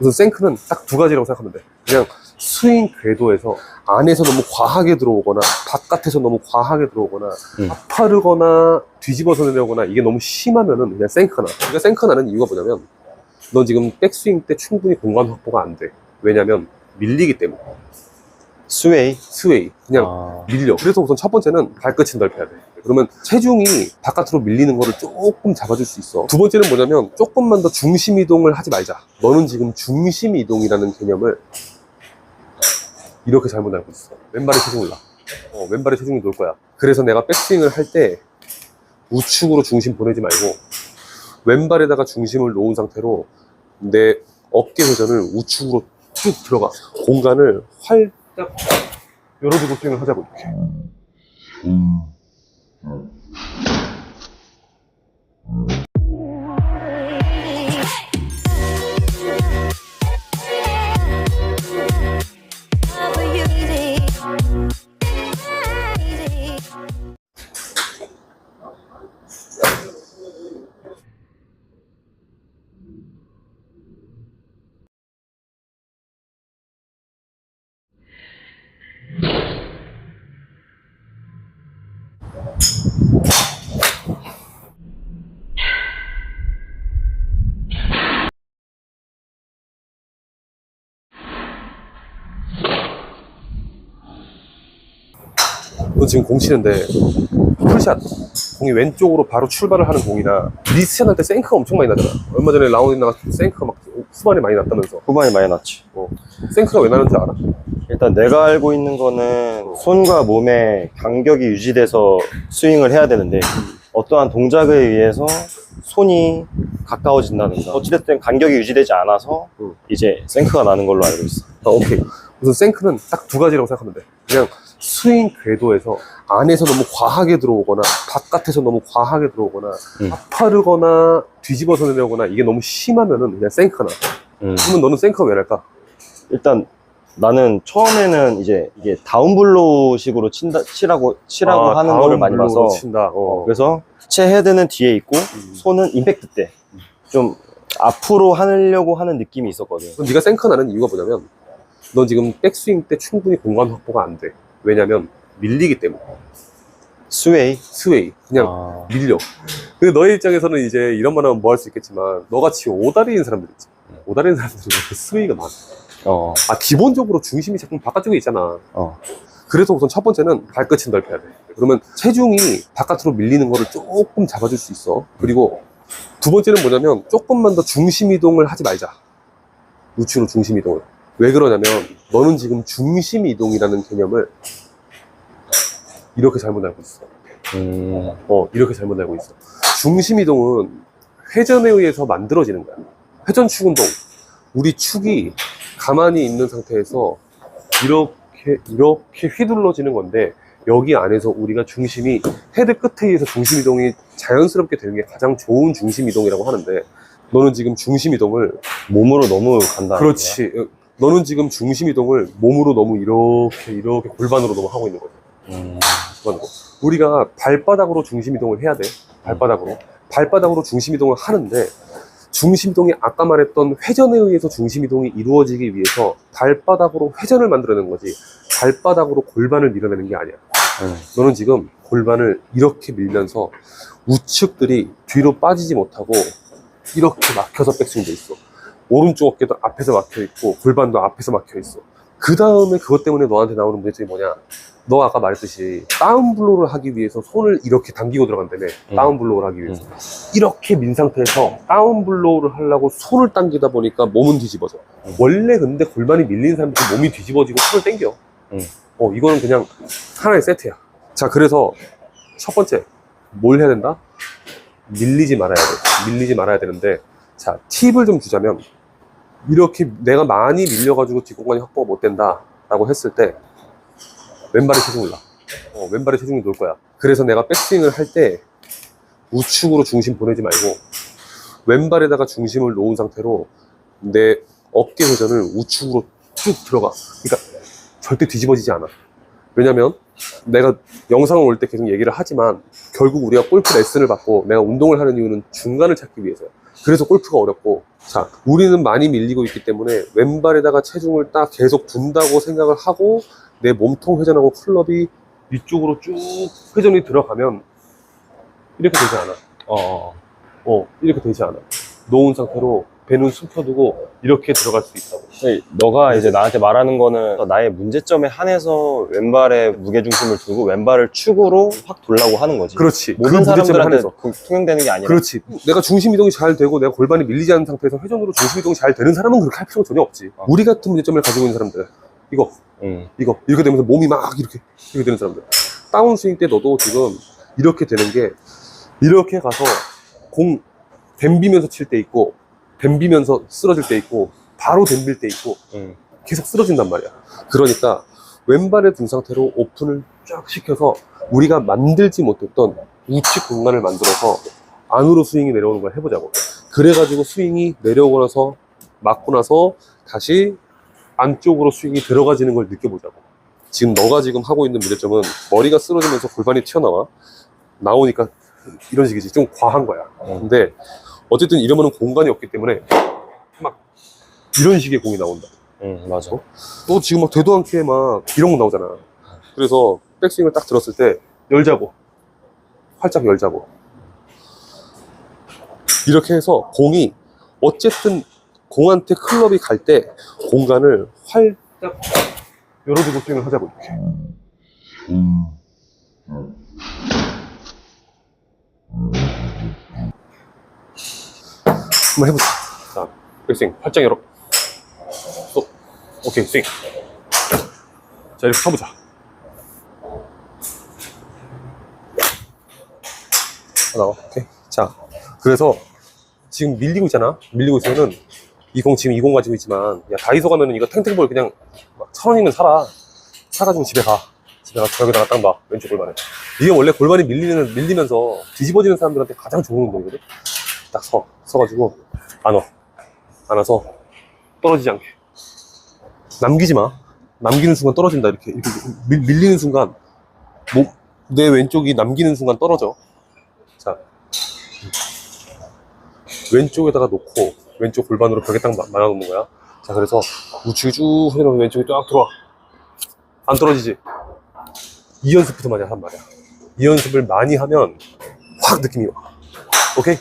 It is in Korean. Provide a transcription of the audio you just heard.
우선 생크는 딱 두 가지라고 생각하면 돼. 그냥 스윙 궤도에서 안에서 너무 과하게 들어오거나 바깥에서 너무 과하게 들어오거나 음. 아파르거나 뒤집어서 내려오거나 이게 너무 심하면은 그냥 생크가 나. 그러니까 생크가 나는 이유가 뭐냐면 넌 지금 백스윙 때 충분히 공간 확보가 안 돼. 왜냐면 밀리기 때문에. 스웨이. 스웨이. 그냥 아, 밀려. 그래서 우선 첫 번째는 발끝을 넓혀야 돼. 그러면 체중이 바깥으로 밀리는 거를 조금 잡아줄 수 있어. 두 번째는 뭐냐면 조금만 더 중심 이동을 하지 말자. 너는 지금 중심 이동이라는 개념을 이렇게 잘못 알고 있어. 왼발에 체중이 올라. 어, 왼발에 체중이 놀 거야. 그래서 내가 백스윙을 할 때 우측으로 중심 보내지 말고 왼발에다가 중심을 놓은 상태로 내 어깨 회전을 우측으로 쭉 들어가. 공간을 활짝 열어두고 스윙을 하자고 이렇게. or 너 지금 공 치는데 풀샷 공이 왼쪽으로 바로 출발을 하는 공이나 리스샷 할 때 생크가 엄청 많이 나잖아 얼마 전에 라운드 나갔을 때 생크가 막 후반에 많이 났다면서 후반이 많이 났지. 어. 생크가 왜 나는지 알아? 일단 내가 알고 있는 거는 손과 몸의 간격이 유지돼서 스윙을 해야 되는데 어떠한 동작에 의해서 손이 가까워진다든가 어찌됐든 간격이 유지되지 않아서 음. 이제 생크가 나는 걸로 알고 있어. 아, 오케이 우선 생크는 딱 두 가지라고 생각하면 돼 그냥 스윙 궤도에서 안에서 너무 과하게 들어오거나 바깥에서 너무 과하게 들어오거나 음. 아파르거나 뒤집어서 내려오거나 이게 너무 심하면은 그냥 생크가 나 음. 그러면 너는 생크가 왜 날까? 일단 나는 처음에는 이제 이게 다운블로식으로 친다, 치라고 치라고 아, 하는 거를 많이 봐서 친다 어. 그래서 채 헤드는 뒤에 있고 음. 손은 임팩트 때 좀 앞으로 하려고 하는 느낌이 있었거든. 네가 생커 나는 이유가 뭐냐면 넌 지금 백스윙 때 충분히 공간 확보가 안 돼. 왜냐면 밀리기 때문에. 스웨이. 스웨이. 그냥 아, 밀려. 근데 너의 입장에서는 이제 이런 말 하면 뭐 할 수 있겠지만 너같이 오다리인 사람들 있지. 오다리인 사람들은 그 스웨이가 많아. 어, 아 기본적으로 중심이 자꾸 바깥쪽에 있잖아. 어. 그래서 우선 첫 번째는 발끝을 넓혀야 돼. 그러면 체중이 바깥으로 밀리는 거를 조금 잡아줄 수 있어. 그리고 두 번째는 뭐냐면 조금만 더 중심 이동을 하지 말자. 우측으로 중심 이동을. 왜 그러냐면 너는 지금 중심 이동이라는 개념을 이렇게 잘못 알고 있어. 음, 어, 이렇게 잘못 알고 있어. 중심 이동은 회전에 의해서 만들어지는 거야. 회전축 운동. 우리 축이 가만히 있는 상태에서 이렇게, 이렇게 휘둘러지는 건데, 여기 안에서 우리가 중심이, 헤드 끝에 의해서 중심 이동이 자연스럽게 되는 게 가장 좋은 중심 이동이라고 하는데, 너는 지금 중심 이동을, 몸으로 너무 간다. 그렇지. 너는 지금 중심 이동을 몸으로 너무 이렇게, 이렇게 골반으로 너무 하고 있는 거야. 음. 우리가 발바닥으로 중심 이동을 해야 돼. 발바닥으로. 발바닥으로 중심 이동을 하는데 중심 이동이 아까 말했던 회전에 의해서 중심 이동이 이루어지기 위해서 발바닥으로 회전을 만들어내는 거지. 발바닥으로 골반을 밀어내는 게 아니야. 음. 너는 지금 골반을 이렇게 밀면서 우측들이 뒤로 빠지지 못하고 이렇게 막혀서 백스윙 돼 있어. 오른쪽 어깨도 앞에서 막혀 있고 골반도 앞에서 막혀 있어. 그 다음에 그것 때문에 너한테 나오는 문제점이 뭐냐? 너 아까 말했듯이 다운블로우를 하기 위해서 손을 이렇게 당기고 들어간다며 음. 다운블로우를 하기 위해서 이렇게 민 상태에서 다운블로우를 하려고 손을 당기다 보니까 몸은 뒤집어져 음. 원래 근데 골반이 밀린 사람들은 몸이 뒤집어지고 손을 당겨 음. 어 이거는 그냥 하나의 세트야 자 그래서 첫 번째 뭘 해야 된다? 밀리지 말아야 돼 밀리지 말아야 되는데 자 팁을 좀 주자면 이렇게 내가 많이 밀려가지고 뒷공간이 확보가 못 된다 라고 했을 때 왼발에 체중이 올라 어, 왼발에 체중이 놀 거야. 그래서 내가 백스윙을 할 때 우측으로 중심 보내지 말고 왼발에다가 중심을 놓은 상태로 내 어깨 회전을 우측으로 쭉 들어가. 그러니까 절대 뒤집어지지 않아. 왜냐면 내가 영상을 올 때 계속 얘기를 하지만 결국 우리가 골프 레슨을 받고 내가 운동을 하는 이유는 중간을 찾기 위해서야 그래서 골프가 어렵고 자 우리는 많이 밀리고 있기 때문에 왼발에다가 체중을 딱 계속 둔다고 생각을 하고 내 몸통 회전하고 클럽이 위쪽으로 쭉 회전이 들어가면 이렇게 되지 않아 어. 어 이렇게 되지 않아 놓은 상태로 배는 숨겨두고 이렇게 들어갈 수 있다고 근데 너가 이제 나한테 말하는 거는 나의 문제점에 한해서 왼발에 무게중심을 두고 왼발을 축으로 확 돌라고 하는 거지. 그렇지 그 모든 문제점을 사람들한테 한해서 그 통용되는 게 아니라. 그렇지. 내가 중심 이동이 잘 되고 내가 골반이 밀리지 않은 상태에서 회전으로 중심 이동이 잘 되는 사람은 그렇게 할 필요가 전혀 없지. 어. 우리 같은 문제점을 가지고 있는 사람들. 이거, 응. 이거, 이렇게 되면서 몸이 막 이렇게, 이렇게 되는 사람들. 다운 스윙 때 너도 지금 이렇게 되는 게 이렇게 가서 공 댐비면서 칠 때 있고 댐비면서 쓰러질 때 있고 바로 댐빌 때 있고 응. 계속 쓰러진단 말이야. 그러니까 왼발에 둔 상태로 오픈을 쫙 시켜서 우리가 만들지 못했던 우측 공간을 만들어서 안으로 스윙이 내려오는 걸 해보자고. 그래가지고 스윙이 내려오고 나서 맞고 나서 다시 안쪽으로 스윙이 들어가지는 걸 느껴보자고. 지금 너가 지금 하고 있는 문제점은 머리가 쓰러지면서 골반이 튀어나와. 나오니까 이런 식이지. 좀 과한 거야. 응. 근데 어쨌든 이러면 공간이 없기 때문에 막 이런 식의 공이 나온다. 응, 맞아. 너 지금 막 되도 않게 막 이런 거 나오잖아. 그래서 백스윙을 딱 들었을 때 열자고. 활짝 열자고. 이렇게 해서 공이 어쨌든 공한테 클럽이 갈 때 공간을 활짝 열어주고 스윙을 하자고 이렇게. 한번 해보자. 자, 백스윙. 활짝 열어. 또. 오케이 스윙. 자 이렇게 쳐보자. 나와. 오케이. 자 그래서 지금 밀리고 있잖아. 밀리고 있으면은 이공 지금 이공 가지고 있지만 야 다이소 가면은 이거 탱탱볼 그냥 막천 원이면 사라. 사가지고 집에 가. 집에 가서 벽에다가 딱 봐 왼쪽 골반에. 이게 원래 골반이 밀리는 밀리면서 뒤집어지는 사람들한테 가장 좋은 운동이거든 딱 서 서가지고 안어 안아서 떨어지지 않게 남기지 마. 남기는 순간 떨어진다. 이렇게, 이렇게 밀, 밀리는 순간 몸, 내 왼쪽이 남기는 순간 떨어져. 자, 왼쪽에다가 놓고 왼쪽 골반으로 벽에 딱 마- 말아 놓는 거야. 자, 그래서 우측이 쭉 흐르면 왼쪽이 쫙 들어와. 안 떨어지지. 이 연습부터 많이 하란 말이야. 이 연습을 많이 하면 확 느낌이 와. 오케이?